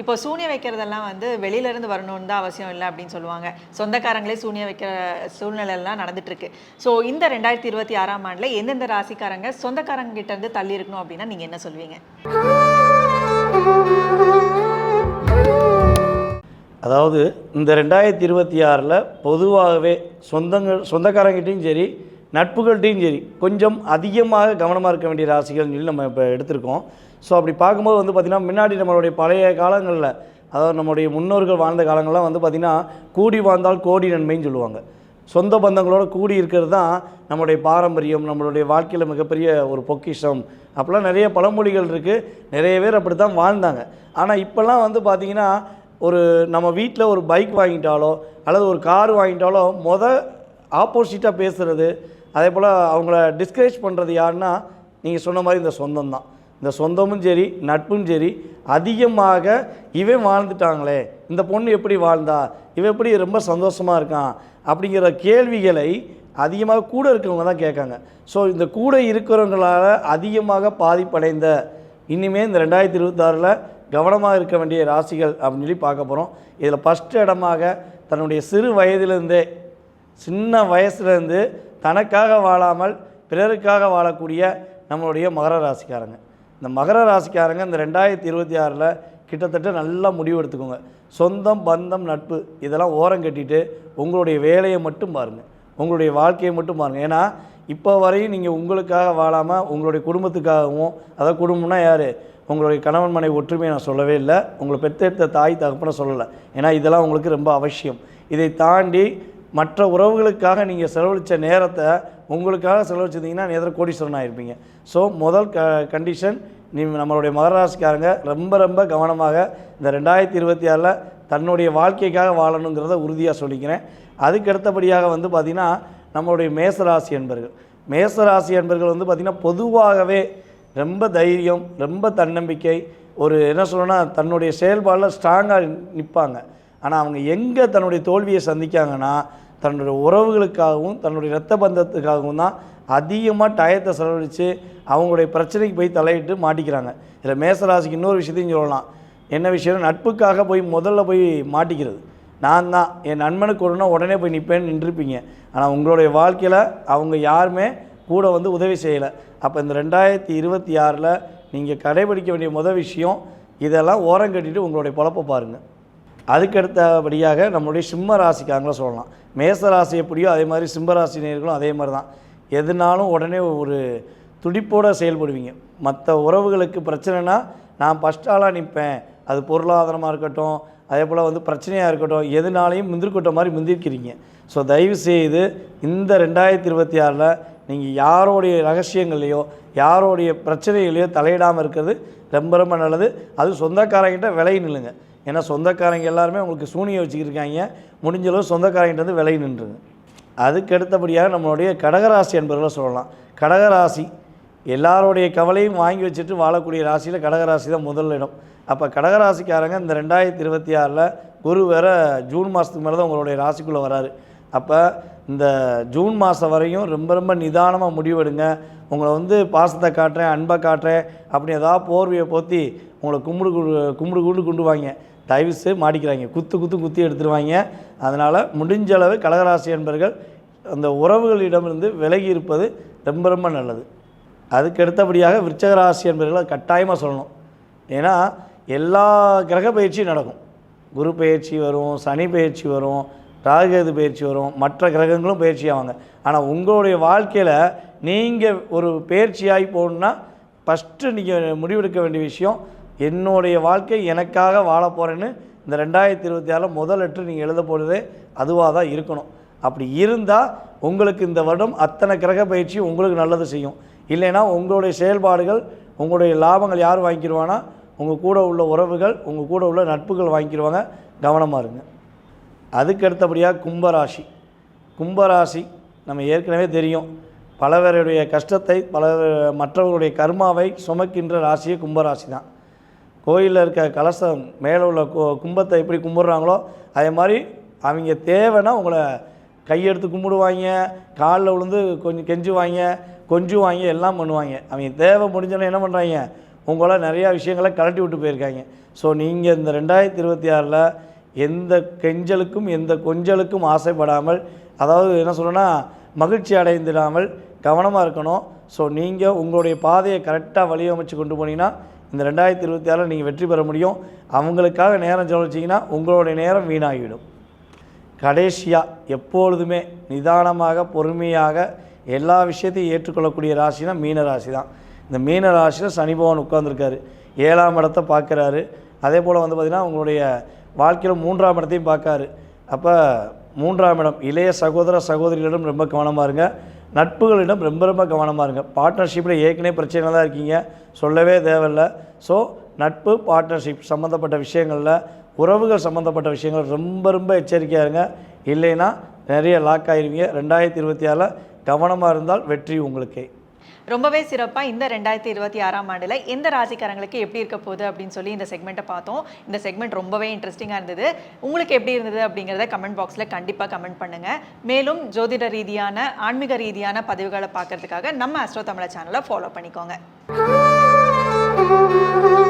இப்போ சூனியம் வைக்கிறதெல்லாம் வந்து வெளியிலேருந்து வரணும்னு தான் அவசியம் இல்லை அப்படின்னு சொல்லுவாங்க. சொந்தக்காரங்களே சூனியம் வைக்கிற சூழ்நிலையெல்லாம் நடந்துட்டுருக்கு. ஸோ இந்த ரெண்டாயிரத்தி இருபத்தி ஆறாம் ஆண்டில் எந்தெந்த ராசிக்காரங்க சொந்தக்காரங்க கிட்டேருந்து தள்ளி இருக்கணும் அப்படின்னா நீங்கள் என்ன சொல்வீங்க அதாவது இந்த ரெண்டாயிரத்தி இருபத்தி ஆறில் பொதுவாகவே சொந்தங்கள் சொந்தக்காரங்கிட்டையும் சரி நட்புகள்கிட்டையும் சரி கொஞ்சம் அதிகமாக கவனமாக இருக்க வேண்டிய ராசிகள்னு சொல்லி நம்ம இப்போ எடுத்திருக்கோம். ஸோ அப்படி பார்க்கும்போது வந்து பார்த்திங்கன்னா முன்னாடி நம்மளுடைய பழைய காலங்களில் அதாவது நம்முடைய முன்னோர்கள் வாழ்ந்த காலங்கள்லாம் வந்து பார்த்திங்கன்னா கூடி வாழ்ந்தால் கோடி நன்மைன்னு சொல்லுவாங்க. சொந்த பந்தங்களோட கூடி இருக்கிறது தான் நம்மளுடைய பாரம்பரியம் நம்மளுடைய வாழ்க்கையில் மிகப்பெரிய ஒரு பொக்கிஷம். அப்போல்லாம் நிறைய பழமொழிகள் இருக்குது நிறைய பேர் அப்படி தான் வாழ்ந்தாங்க. ஆனால் இப்போல்லாம் வந்து பார்த்திங்கன்னா ஒரு நம்ம வீட்டில் ஒரு பைக் வாங்கிட்டாலோ அல்லது ஒரு கார் வாங்கிட்டாலோ மொதல் ஆப்போசிட்டாக பேசுகிறது அதே போல் அவங்கள டிஸ்கரேஜ் பண்ணுறது யாருன்னா நீங்கள் சொன்ன மாதிரி இந்த சொந்தம் தான் இந்த சொந்தமும் சரி நட்பும் சரி அதிகமாக இவன் வாழ்ந்துட்டாங்களே இந்த பொண்ணு எப்படி வாழ்ந்தா இவன் எப்படி ரொம்ப சந்தோஷமாக இருக்கான் அப்படிங்கிற கேள்விகளை அதிகமாக கூட இருக்கிறவங்க தான் கேட்காங்க. ஸோ இந்த கூட இருக்கிறவங்களால அதிகமாக பாதிப்படைந்த இனிமேல் இந்த ரெண்டாயிரத்தி இருபத்தாறில் கவனமாக இருக்க வேண்டிய ராசிகள் அப்படின்னு சொல்லி பார்க்க போகிறோம் இதில் ஃபஸ்ட்டு இடமாக தன்னுடைய சிறு வயதிலிருந்தே சின்ன வயசுலேருந்து தனக்காக வாழாமல் பிறருக்காக வாழக்கூடிய நம்மளுடைய மகர ராசிக்காரங்க. இந்த மகர ராசிக்காரங்க இந்த ரெண்டாயிரத்தி இருபத்தி ஆறில் கிட்டத்தட்ட நல்லா முடிவு எடுத்துக்கோங்க. சொந்தம் பந்தம் நட்பு இதெல்லாம் ஓரம் கட்டிட்டு உங்களுடைய வேலையை மட்டும் பாருங்கள் உங்களுடைய வாழ்க்கையை மட்டும் பாருங்கள் ஏன்னா இப்போ வரையும் நீங்கள் உங்களுக்காக வாழாமல் உங்களுடைய குடும்பத்துக்காகவும் அதாவது குடும்பம்னா யார்? உங்களுடைய கணவன் மனை ஒற்றுமையை நான் சொல்லவே இல்லை. உங்களை பெற்றெடுத்த தாய் தகப்பனை சொல்லலை. ஏன்னா இதெல்லாம் உங்களுக்கு ரொம்ப அவசியம். இதை தாண்டி மற்ற உறவுகளுக்காக நீங்கள் செலவழித்த நேரத்தை உங்களுக்காக செலவழிச்சிருந்தீங்கன்னா நேரம் கோடீஸ்வரன் ஆகிருப்பீங்க ஸோ முதல் க கண்டிஷன் நீ நம்மளுடைய மகராசிக்காரங்க ரொம்ப ரொம்ப கவனமாக இந்த ரெண்டாயிரத்தி இருபத்தி ஆறில் தன்னுடைய வாழ்க்கைக்காக வாழணுங்கிறத உறுதியாக சொல்லிக்கிறேன். அதுக்கு அடுத்தபடியாக வந்து பார்த்திங்கன்னா நம்மளுடைய மேசராசி என்பர்கள் மேசராசி என்பர்கள் வந்து பார்த்திங்கன்னா பொதுவாகவே ரொம்ப தைரியம் ரொம்ப தன்னம்பிக்கை ஒரு என்ன சொல்லணும்னா தன்னுடைய செயல்பாடில் ஸ்ட்ராங்காக நிற்பாங்க ஆனால் அவங்க எங்கே தன்னுடைய தோல்வியை சந்திக்காங்கன்னா தன்னுடைய உறவுகளுக்காகவும் தன்னுடைய இரத்த பந்தத்துக்காகவும் தான் அதிகமாக டயத்தை செலவழித்து அவங்களுடைய பிரச்சனைக்கு போய் தலையிட்டு மாட்டிக்கிறாங்க. இதில் மேசராசிக்கு இன்னொரு விஷயத்தையும் சொல்லலாம். என்ன விஷயம் நட்புக்காக போய் முதல்ல போய் மாட்டிக்கிறது. நான் தான். என் நண்பனுக்கு ஒன்றுனா உடனே போய் நிற்பேன்னு நின்றுப்பீங்க ஆனால் உங்களுடைய வாழ்க்கையில் அவங்க யாருமே கூட வந்து உதவி செய்யலை. அப்போ இந்த ரெண்டாயிரத்தி இருபத்தி ஆறில் நீங்கள் கடைபிடிக்க வேண்டிய முதல் விஷயம் இதெல்லாம் ஓரம் கட்டிட்டு உங்களுடைய பொழப்பை பாருங்கள் அதுக்கடுத்தபடியாக நம்மளுடைய சிம்ம ராசிக்காரங்கள சொல்லலாம். மேச ராசி எப்படியோ அதே மாதிரி சிம்ம ராசி நேர்களும் அதே மாதிரி தான். எதுனாலும் உடனே ஒரு துடிப்போடு செயல்படுவீங்க. மற்ற உறவுகளுக்கு பிரச்சனைனா நான் ஃபஸ்ட் ஆளாக நிற்பேன். அது பொருளாதாரமாக இருக்கட்டும் அதே போல் வந்து பிரச்சனையாக இருக்கட்டும் எதுனாலையும் முந்திரிக்கொட்ட மாதிரி முந்திருக்கிறீங்க. ஸோ தயவு செய்து இந்த ரெண்டாயிரத்தி இருபத்தி ஆறில் நீங்கள் யாரோடைய ரகசியங்களையோ யாரோடைய பிரச்சனைகளையோ தலையிடாமல் இருக்கிறது ரொம்ப ரொம்ப நல்லது. அது சொந்தக்காரங்கிட்ட விலை நில்லுங்க. ஏன்னா சொந்தக்காரங்க எல்லாருமே உங்களுக்கு சூனியை வச்சுக்கிருக்காங்க. முடிஞ்ச அளவு விலை வந்து அதுக்கு அடுத்தபடியாக நம்மளுடைய கடகராசி என்பதில் சொல்லலாம். கடகராசி எல்லாருடைய கவலையும் வாங்கி வச்சுட்டு வாழக்கூடிய ராசியில் கடகராசி தான் முதல் இடம். அப்போ கடகராசிக்காரங்க இந்த ரெண்டாயிரத்தி இருபத்தி ஆறில் குரு வேறு ஜூன் மாதத்துக்கு மேலே தான் உங்களுடைய ராசிக்குள்ளே வராரு. அப்போ இந்த ஜூன் மாதம் வரையும் ரொம்ப ரொம்ப நிதானமாக முடிவெடுங்க. உங்களை வந்து பாசத்தை காட்டுறேன் அன்பை காட்டுறேன் அப்படி ஏதாவது போர்வையை போற்றி உங்களை கும்பிடு கு- கும்பிடு குண்டு குண்டு டைவ்ஸு மாடிக்கிறாங்க குத்து குத்து குத்தி எடுத்துருவாங்க. அதனால் முடிஞ்ச அளவு கடகராசி என்பர்கள் அந்த உறவுகளிடமிருந்து விலகி இருப்பது ரொம்ப ரொம்ப நல்லது. அதுக்கு அடுத்தபடியாக விருச்சக என்பவர்களை கட்டாயமாக சொல்லணும். ஏன்னா எல்லா கிரக பயிற்சியும் நடக்கும். குரு பயிற்சி வரும் சனி பயிற்சி வரும் ராகுகேது பயிற்சி வரும் மற்ற கிரகங்களும் பயிற்சி ஆவாங்க. ஆனால் உங்களுடைய வாழ்க்கையில் நீங்கள் ஒரு பயிற்சியாகி போகணுன்னா ஃபஸ்ட்டு நீங்கள் முடிவெடுக்க வேண்டிய விஷயம் என்னுடைய வாழ்க்கை எனக்காக வாழ போகிறேன்னு இந்த ரெண்டாயிரத்தி இருபத்தி ஆறில் முதல் லெட்ரு நீங்கள் எழுத போகிறதே அதுவாக தான் இருக்கணும். அப்படி இருந்தால் உங்களுக்கு இந்த வருடம் அத்தனை கிரக பயிற்சி உங்களுக்கு நல்லது செய்யும். இல்லைன்னா உங்களுடைய செயல்பாடுகள் உங்களுடைய லாபங்கள் யார் வாங்கிக்கிடுவானா உங்கள் கூட உள்ள உறவுகள் உங்கள் கூட உள்ள நட்புகள் வாங்கிக்கிடுவாங்க கவனமாக இருங்க. அதுக்கு அடுத்தபடியாக கும்பராசி. கும்பராசி நம்ம ஏற்கனவே தெரியும். பலவருடைய கஷ்டத்தை பல மற்றவர்களுடைய கர்மாவை சுமக்கின்ற ராசியே கும்பராசி தான். கோயிலில் இருக்க கலசம் மேலே உள்ள கு- கும்பத்தை எப்படி கும்பிட்றாங்களோ அதே மாதிரி அவங்க தேவைன்னா உங்களை கையெடுத்து கும்பிடுவாங்க காலில் விழுந்து கொஞ்சம் கெஞ்சுவாங்க கொஞ்சுவாங்க எல்லாம் பண்ணுவாங்க. அவங்க தேவை முடிஞ்சோன்னே என்ன பண்ணுறாங்க உங்களை நிறையா விஷயங்களை கலட்டி விட்டு போயிருக்காங்க. ஸோ நீங்கள் இந்த ரெண்டாயிரத்தி இருபத்தி ஆறில் எந்த கெஞ்சலுக்கும் எந்த கொஞ்சலுக்கும் ஆசைப்படாமல் அதாவது என்ன சொல்லணும்னா மகிழ்ச்சி அடைந்திடாமல் கவனமாக இருக்கணும். ஸோ நீங்கள் உங்களுடைய பாதையை கரெக்டாக வழியமைச்சு கொண்டு போனீங்கன்னா இந்த ரெண்டாயிரத்தி இருபத்தி ஆறில் நீங்கள் வெற்றி பெற முடியும். அவங்களுக்காக நேரம் செலவழிச்சிங்கன்னா உங்களுடைய நேரம் வீணாகிவிடும். கடைசியாக எப்பொழுதுமே நிதானமாக பொறுமையாக எல்லா விஷயத்தையும் ஏற்றுக்கொள்ளக்கூடிய ராசினா மீன ராசி தான் இந்த மீன ராசியில் சனி பகவான் ஏழாம் இடத்தை பார்க்குறாரு. அதே போல் வந்து பார்த்திங்கன்னா உங்களுடைய வாழ்க்கையில் மூன்றாம் இடத்தையும் பார்க்காரு. அப்போ மூன்றாம் இடம் இளைய சகோதர சகோதரிகளிடம் ரொம்ப கவனமாக இருங்க. நட்புகளிடம் ரொம்ப ரொம்ப கவனமாக இருங்க. பார்ட்னர்ஷிப்பில் ஏற்கனவே பிரச்சனை தான் இருக்கீங்க. சொல்லவே தேவையில்ல. ஸோ நட்பு பார்ட்னர்ஷிப் சம்மந்தப்பட்ட விஷயங்களில் உறவுகள் சம்மந்தப்பட்ட விஷயங்கள் ரொம்ப ரொம்ப எச்சரிக்கையாக இருங்க. இல்லைன்னா நிறைய லாக் ஆயிருவீங்க. ரெண்டாயிரத்தி இருபத்தி ஆறில் கவனமாக இருந்தால் வெற்றி உங்களுக்கே. ரொம்பவே சிறப்பாக இந்த ரெண்டாயிரத்தி இருபத்தி ஆறாம் ஆண்டில் எந்த ராசிக்காரங்களுக்கு எப்படி இருக்க போகுது அப்படின்னு சொல்லி இந்த செக்மெண்ட்டை பார்த்தோம். இந்த செக்மெண்ட் ரொம்பவே இன்ட்ரெஸ்டிங்காக இருந்தது. உங்களுக்கு எப்படி இருந்தது அப்படிங்கிறத கமெண்ட் பாக்ஸில் கண்டிப்பாக கமெண்ட் பண்ணுங்கள் மேலும் ஜோதிட ரீதியான ஆன்மீக ரீதியான பதிவுகளை பார்க்கறதுக்காக நம்ம அஸ்ட்ரோ தமிழ சேனலை ஃபாலோ பண்ணிக்கோங்க. Thank you.